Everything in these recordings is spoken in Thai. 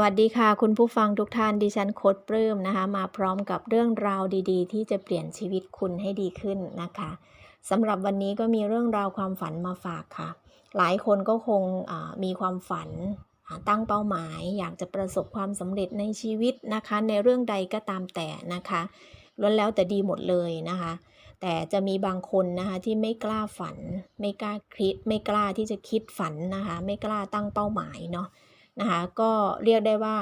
วัสดีค่ะ คุณผู้ฟังทุกท่านดิฉันโคดปลื้มนะคะ มาพร้อมกับเรื่องราวดีๆ ที่จะเปลี่ยนชีวิตคุณให้ดีขึ้นนะคะสำหรับวันนี้ก็มีเรื่องราวความฝันมาฝากค่ะ หลายคนก็คงมีความฝันตั้งเป้าหมาย อยากจะประสบความสำเร็จในชีวิตนะคะ ในเรื่องใดก็ตามแต่นะคะล้วนแล้วแต่ดีหมดเลยนะคะ แต่จะมีบางคนนะคะที่ไม่กล้าฝัน ไม่กล้าคิดไม่กล้าที่จะคิดฝันนะคะ ไม่กล้าตั้งเป้าหมายเนาะ นะคะก็เรียกได้ว่า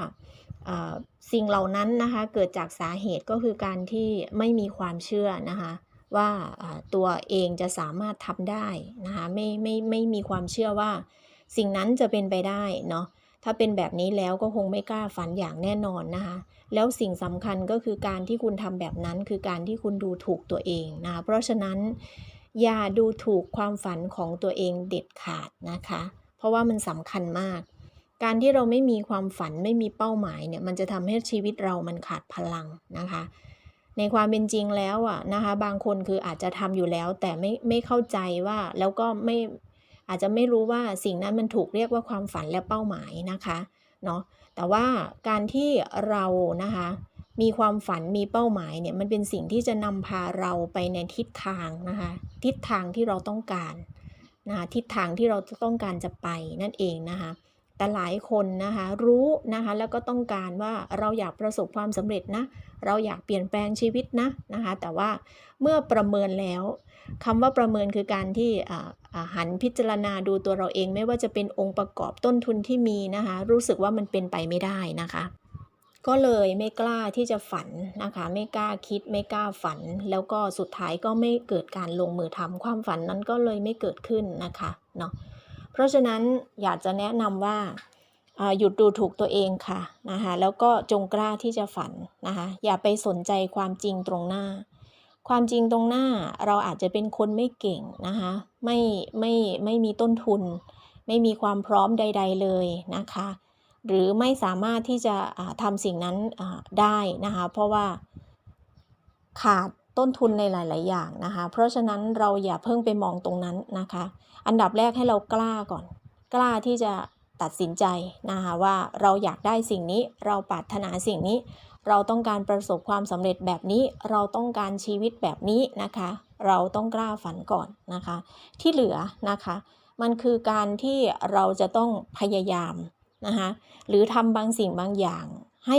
สิ่งเหล่านั้นนะคะเกิดจากสาเหตุก็คือการที่ไม่มีความเชื่อนะคะว่าอ่าตัวเองจะสามารถทำได้นะคะไม่ไม่ไม่มีความเชื่อว่า สิ่งนั้นจะเป็นไปได้เนาะถ้าเป็นแบบนี้แล้วก็คงไม่กล้าฝันอย่างแน่นอนนะคะแล้วสิ่งสำคัญก็คือการที่คุณทำแบบนั้น คือการที่คุณดูถูกตัวเองนะคะเพราะฉะนั้นอย่าดูถูกความฝันของตัวเองเด็ดขาดนะคะ เพราะว่ามันสำคัญมาก การที่เราไม่มีความฝันไม่มีเป้าหมายเนี่ยมันจะทำให้ชีวิตเรามันขาดพลังนะคะ ในความเป็นจริงแล้วอะนะคะบางคนคืออาจจะทำอยู่แล้ว แต่ไม่ไม่เข้าใจว่าแล้วก็ไม่อาจจะไม่รู้ว่าสิ่งนั้นมันถูกเรียกว่าความฝันและเป้าหมายนะคะเนาะแต่ว่าการที่เรานะคะมีความฝันมีเป้าหมายเนี่ยมันเป็นสิ่งที่จะนำพาเราไปในทิศทางนะคะทิศทางที่เราต้องการนะคะทิศทางที่เราต้องการจะไปนั่นเองนะคะ แต่หลายคนนะคะรู้นะคะแล้วก็ต้องการว่าเราอยากประสบความสำเร็จนะ เราอยากเปลี่ยนแปลงชีวิตนะนะคะแต่ว่าเมื่อประเมินแล้วคำว่าประเมินคือการที่หันพิจารณาดูตัวเราเองไม่ว่าจะเป็นองค์ประกอบต้นทุนที่มีนะคะรู้สึกว่ามันเป็นไปไม่ได้นะคะก็เลยไม่กล้าที่จะฝันนะคะ ไม่กล้าคิดไม่กล้าฝัน แล้วก็สุดท้ายก็ไม่เกิดการลงมือทำความฝันนั้นก็เลยไม่เกิดขึ้นนะคะเนาะ เพราะฉะนั้นอยากจะแนะนำว่าหยุดดูถูกตัวเองค่ะนะคะแล้วก็จงกล้าที่จะฝันนะคะอย่าไปสนใจความจริงตรงหน้า ความจริงตรงหน้าเราอาจจะเป็นคนไม่เก่งนะคะไม่ไม่ไม่มีต้นทุน ไม่มีความพร้อมใด ๆเลยนะคะ หรือไม่สามารถที่จะทำสิ่งนั้นได้นะคะเพราะว่าขาด ต้นทุนในหลาย ๆ อย่างนะคะ เพราะฉะนั้นเราอย่าเพิ่งไปมองตรงนั้นนะคะ อันดับแรกให้เรากล้าก่อน กล้าที่จะตัดสินใจนะคะว่าเราอยากได้สิ่งนี้ เราปรารถนาสิ่งนี้ เราต้องการประสบความสำเร็จแบบนี้ เราต้องการชีวิตแบบนี้นะคะ เราต้องกล้าฝันก่อนนะคะ ที่เหลือนะคะ มันคือการที่เราจะต้องพยายามนะคะ หรือทำบางสิ่งบางอย่างให้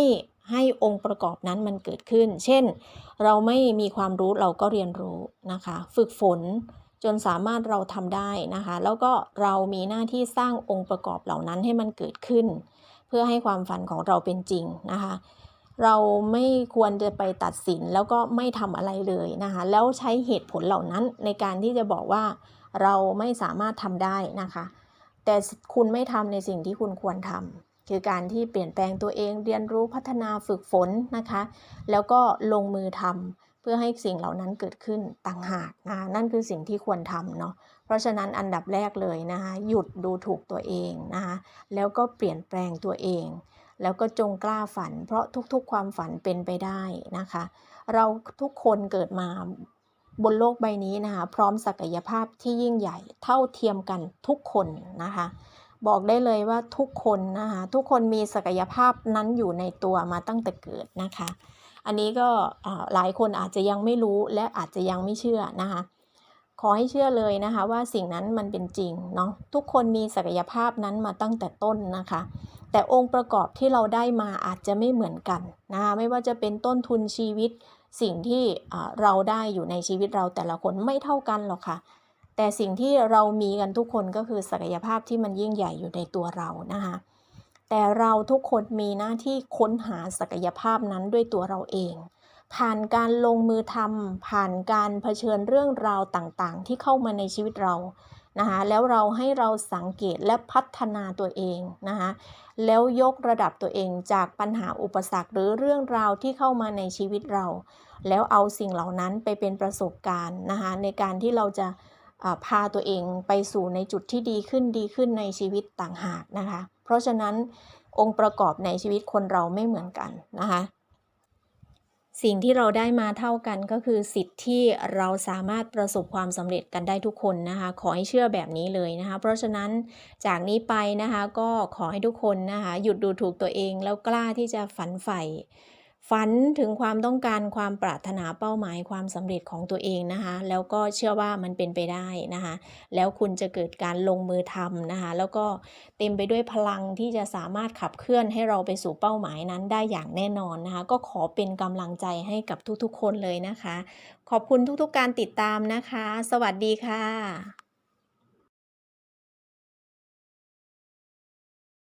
ให้องค์ประกอบนั้นมันเกิดขึ้น เช่น เราไม่มีความรู้เราก็เรียนรู้นะคะ ฝึกฝนจนสามารถเราทำได้นะคะ แล้วก็เรามีหน้าที่สร้างองค์ประกอบเหล่านั้นให้มันเกิดขึ้น เพื่อให้ความฝันของเราเป็นจริงนะคะ เราไม่ควรจะไปตัดสินแล้วก็ไม่ทำอะไรเลยนะคะ แล้วใช้เหตุผลเหล่านั้นในการที่จะบอกว่าเราไม่สามารถทำได้นะคะ แต่คุณไม่ทำในสิ่งที่คุณควรทำ คือการที่เปลี่ยนแปลงตัวเองเรียนรู้พัฒนาฝึกฝนนะคะ แล้วก็ลงมือทำเพื่อให้สิ่งเหล่านั้นเกิดขึ้นต่างหากนะคะนั่นคือสิ่งที่ควรทำเนาะเพราะฉะนั้นอันดับแรกเลยนะคะหยุดดูถูกตัวเองนะคะแล้วก็เปลี่ยนแปลงตัวเอง แล้วก็จงกล้าฝัน เพราะทุกๆความฝันเป็นไปได้นะคะ เราทุกคนเกิดมาบนโลกใบนี้นะคะ พร้อมศักยภาพที่ยิ่งใหญ่เท่าเทียมกันทุกคนนะคะ บอกได้เลยว่าทุกคนนะคะทุกคนมีศักยภาพนั้นอยู่ในตัวมาตั้งแต่เกิดนะคะ อันนี้ก็หลายคนอาจจะยังไม่รู้และอาจจะยังไม่เชื่อนะคะ ขอให้เชื่อเลยนะคะว่าสิ่งนั้นมันเป็นจริงเนาะทุกคนมีศักยภาพนั้นมาตั้งแต่ต้นนะคะ แต่องค์ประกอบที่เราได้มาอาจจะไม่เหมือนกันนะคะไม่ว่าจะเป็นต้นทุนชีวิตสิ่งที่เราได้อยู่ในชีวิตเราแต่ละคนไม่เท่ากันหรอกค่ะ แต่สิ่งที่เรามีกันทุกคนก็คือศักยภาพที่มันยิ่งใหญ่อยู่ในตัวเรานะคะแต่เราทุกคนมีหน้าที่ค้นหาศักยภาพนั้นด้วยตัวเราเอง ผ่านการลงมือทำผ่านการเผชิญเรื่องราวต่างๆ ที่เข้ามาในชีวิตเรานะคะแล้วเราให้เราสังเกตและพัฒนาตัวเองนะคะแล้วยกระดับตัวเองจากปัญหาอุปสรรคหรือเรื่องราวที่เข้ามาในชีวิตเรา แล้วเอาสิ่งเหล่านั้นไปเป็นประสบการณ์นะคะในการที่เราจะ พาตัวเองไปสู่ในจุดที่ดีขึ้นดีขึ้นในชีวิตต่างหากนะคะ เพราะฉะนั้นองค์ประกอบในชีวิตคนเราไม่เหมือนกันนะคะ สิ่งที่เราได้มาเท่ากันก็คือสิทธิ์ที่เราสามารถประสบความสำเร็จกันได้ทุกคนนะคะ ขอให้เชื่อแบบนี้เลยนะคะ เพราะฉะนั้นจากนี้ไปนะคะก็ขอให้ทุกคนนะคะหยุดดูถูกตัวเองแล้วกล้าที่จะฝันใฝ่ ฝันถึงความต้องการความปรารถนาเป้าหมายความสำเร็จของตัวเองนะคะแล้วก็เชื่อว่ามันเป็นไปได้นะคะแล้วคุณจะเกิดการลงมือทำนะคะแล้วก็เต็มไปด้วยพลังที่จะสามารถขับเคลื่อนให้เราไปสู่เป้าหมายนั้นได้อย่างแน่นอนนะคะก็ขอเป็นกำลังใจให้กับทุกๆ คนเลยนะคะ ขอบคุณทุกๆ การติดตามนะคะ สวัสดีค่ะ